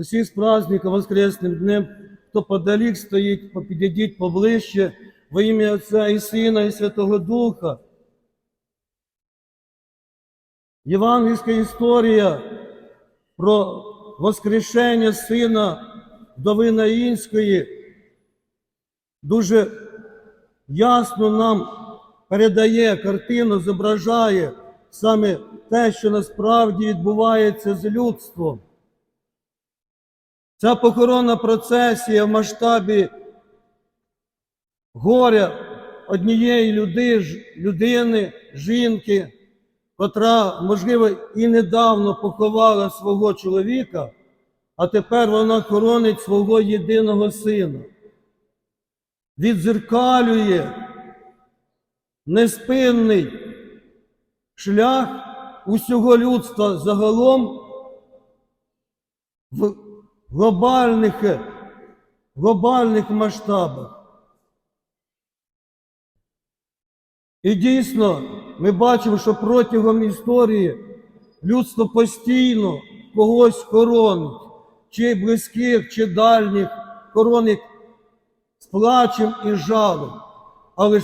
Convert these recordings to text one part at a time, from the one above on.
Усіх з праздником Воскресним днем, хто подалік стоїть, підійдіть поближче, во ім'я Отця і Сина, і Святого Духа. Євангельська історія про воскрешення сина вдови Наїнської дуже ясно нам передає картину, зображає саме те, що насправді відбувається з людством. Ця похоронна процесія в масштабі горя однієї люди, людини, жінки, котра, можливо, і недавно поховала свого чоловіка, а тепер вона хоронить свого єдиного сина. Відзеркалює неспинний шлях усього людства загалом в глобальних, глобальних масштабах. І дійсно, ми бачимо, що протягом історії людство постійно когось хоронить, чи близьких, чи дальніх, хоронить з плачем і жалем. Але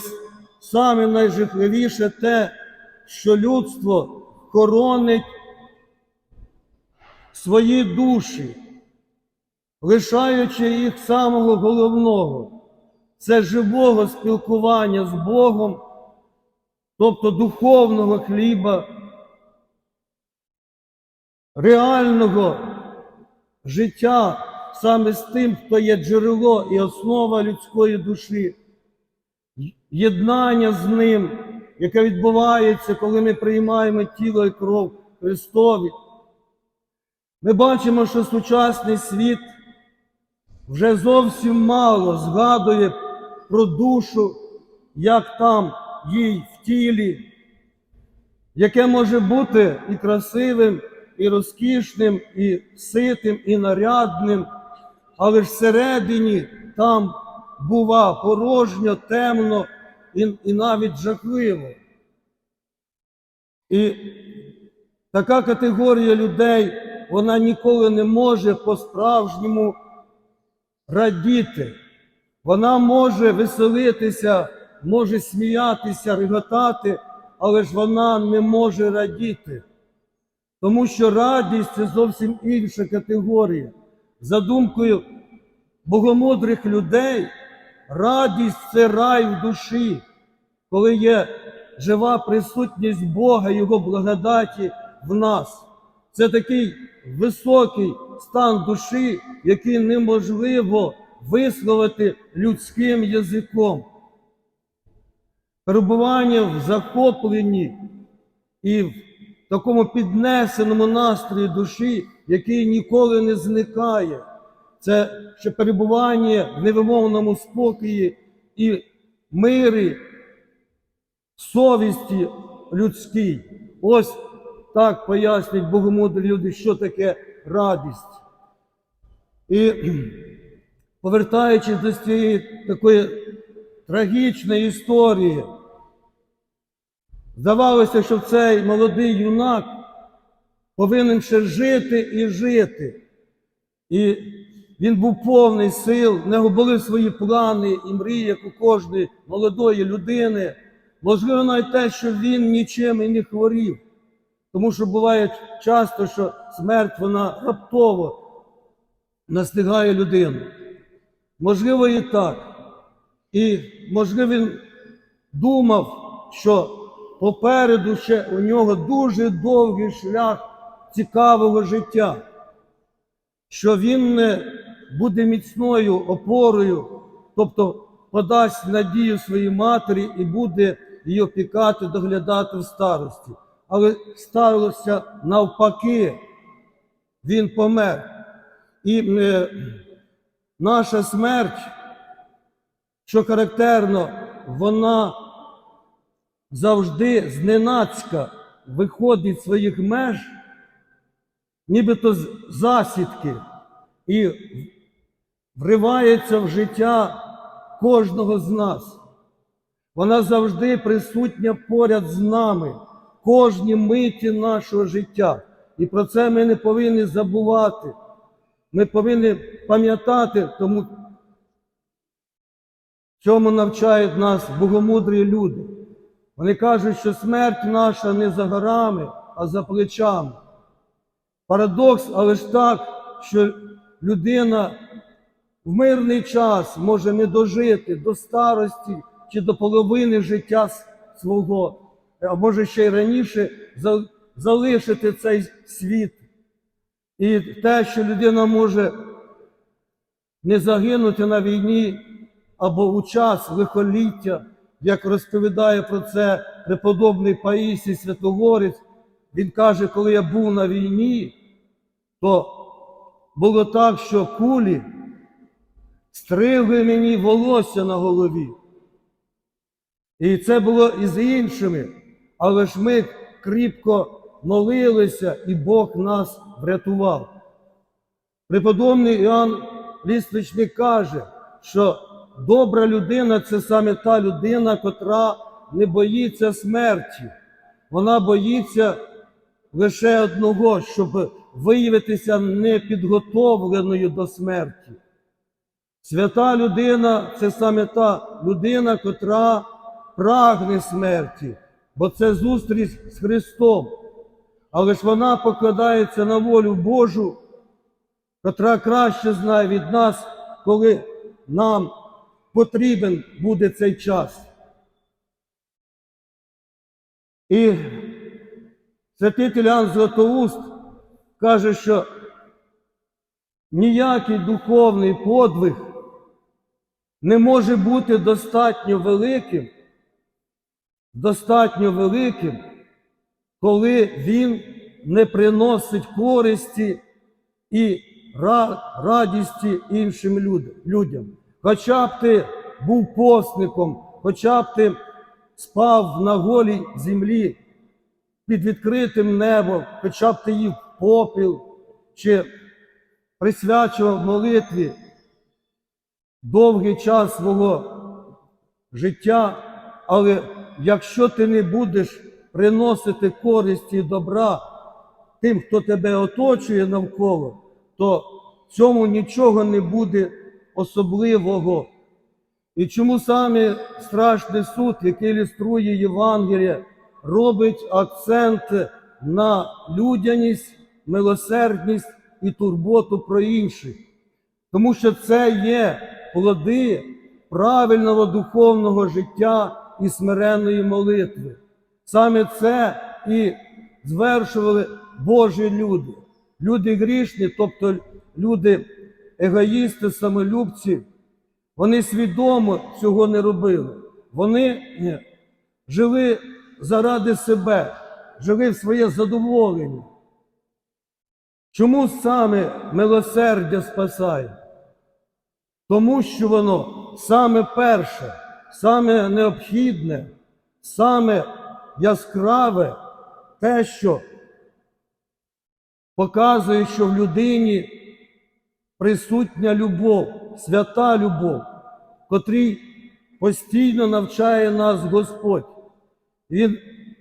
саме найжахливіше те, що людство хоронить свої душі, лишаючи їх самого головного це живого спілкування з Богом, тобто духовного хліба, реального життя саме з тим, хто є джерело і основа людської душі, єднання з ним, яке відбувається, коли ми приймаємо тіло і кров Христові. Ми бачимо, що сучасний світ вже зовсім мало згадує про душу, як там їй в тілі, яке може бути і красивим, і розкішним, і ситим, і нарядним, але всередині там бува порожньо, темно і, і навіть жахливо. І така категорія людей, вона ніколи не може по-справжньому радіти. Вона може веселитися, може сміятися, реготати, але ж вона не може радіти. Тому що радість це зовсім інша категорія. За думкою богомудрих людей, радість це рай в душі, коли є жива присутність Бога, Його благодаті в нас. Це такий високий стан душі, який неможливо висловити людським язиком. Перебування в захопленні і в такому піднесеному настрої душі, який ніколи не зникає. Це ще перебування в невимовному спокої і мирі, совісті людській. Ось так пояснюють богомудрі люди, що таке радість. І повертаючись до цієї такої трагічної історії, здавалося, що цей молодий юнак повинен ще жити і жити. І він був повний сил, в нього були свої плани і мрії, як у кожної молодої людини. Можливо, навіть те, що він нічим і не хворів. Тому що буває часто, що смерть вона раптово настигає людину. Можливо, і так. І, можливо, він думав, що попереду ще у нього дуже довгий шлях цікавого життя, що він не буде міцною опорою, тобто подасть надію своїй матері і буде її опікати, доглядати в старості. Але сталося навпаки, він помер. І е, наша смерть, що характерно, вона завжди зненацька виходить з своїх меж, нібито з засідки, і вривається в життя кожного з нас. Вона завжди присутня поряд з нами, кожній миті нашого життя. І про це ми не повинні забувати. ми повинні пам'ятати, тому цьому навчають нас богомудрі люди. Вони кажуть, що смерть наша не за горами, а за плечами. Парадокс, але ж так, що людина в мирний час може не дожити до старості чи до половини життя свого, а може ще й раніше залишити цей світ. І те, що людина може не загинути на війні або у час лихоліття, як розповідає про це преподобний Паїсій Святогорець, він каже, коли я був на війні, то було так, що кулі стригли мені волосся на голові. І це було і з іншими, але ж ми кріпко молилися, і Бог нас врятував. Преподобний Іоанн Ліствичник каже, що добра людина це саме та людина, котра не боїться смерті. Вона боїться лише одного, щоб виявитися непідготовленою до смерті. Свята людина це саме та людина, котра прагне смерті, бо це зустріч з Христом. Але ж вона покладається на волю Божу, котра краще знає від нас, коли нам потрібен буде цей час. І святитель Іоанн Златоуст каже, що ніякий духовний подвиг не може бути достатньо великим, достатньо великим, коли він не приносить користі і радісті іншим людям. Хоча б ти був постником, хоча б ти спав на голій землі під відкритим небом, хоча б ти їв попіл чи присвячував молитві довгий час свого життя, але якщо ти не будеш приносити користі і добра тим, хто тебе оточує навколо, то цьому нічого не буде особливого. І чому саме страшний суд, який ілюструє Євангеліє, робить акцент на людяність, милосердність і турботу про інших? Тому що це є плоди правильного духовного життя і смиренної молитви. Саме це і звершували Божі люди. Люди грішні, тобто люди егоїсти, самолюбці, вони свідомо цього не робили. Вони жили заради себе, жили в своє задоволення. Чому саме милосердя спасає? Тому що воно саме перше, саме необхідне, саме яскраве те, що показує, що в людині присутня любов, свята любов, котрій постійно навчає нас Господь. Він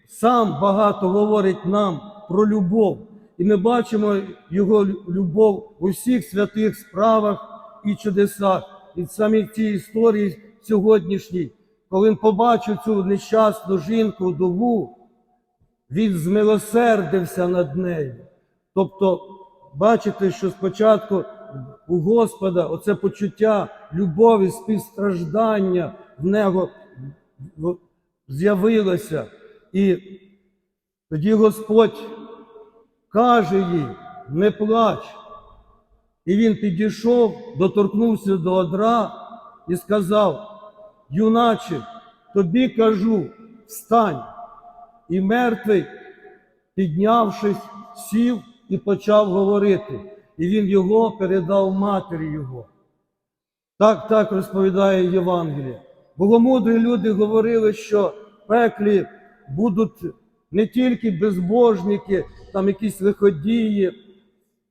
сам багато говорить нам про любов, і ми бачимо його любов у всіх святих справах і чудесах, і в самій цій історії сьогоднішній, коли він побачив цю нещасну жінку вдову, він змилосердився над нею. Тобто, бачите, що спочатку у Господа оце почуття любові, співстраждання в нього з'явилося. І тоді Господь каже їй, не плач. І він підійшов, доторкнувся до одра і сказав: Юначе, тобі кажу, встань. І мертвий, піднявшись, сів і почав говорити. І він його передав матері його. Так, так розповідає Євангеліє. Богомудрі люди говорили, що в пеклі будуть не тільки безбожники, там якісь лиходії,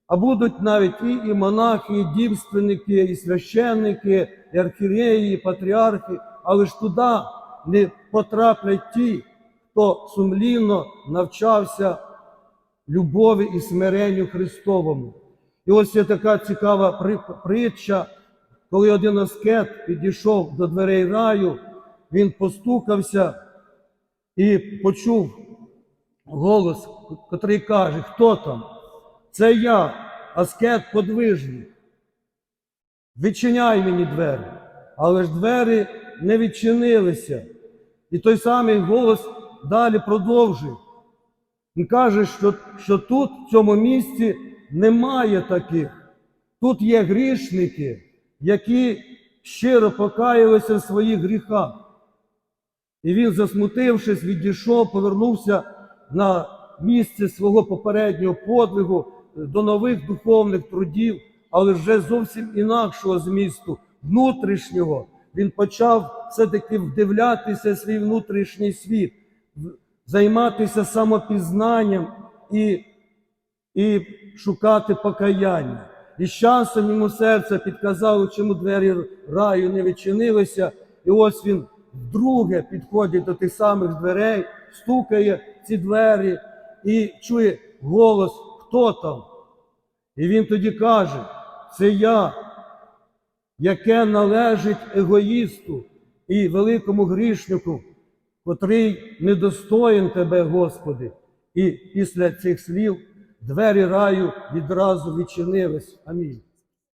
а будуть навіть і, і монахи, і дівственники, і священники, і архієреї, і патріархи, але ж туди не потраплять ті, хто сумлінно навчався любові і смиренню Христовому. І ось є така цікава притча, коли один аскет підійшов до дверей раю, він постукався і почув голос, котрий каже, хто там? Це я, аскет подвижник. Відчиняй мені двері. Але ж двері не відчинилися. І той самий голос далі продовжує. Він каже, що, що тут, в цьому місці, немає таких. Тут є грішники, які щиро покаялися в своїх гріхах. І він, засмутившись, відійшов, повернувся на місце свого попереднього подвигу до нових духовних трудів, але вже зовсім інакшого змісту, внутрішнього. Він почав все-таки вдивлятися свій внутрішній світ, займатися самопізнанням і, і шукати покаяння. І з часом йому серце підказало, чому двері раю не відчинилися. І ось він вдруге підходить до тих самих дверей, стукає ці двері і чує голос, хто там. І він тоді каже: це я, яке належить егоїсту і великому грішнику, котрий недостоїн тебе, Господи. І після цих слів двері раю відразу відчинились. Амінь.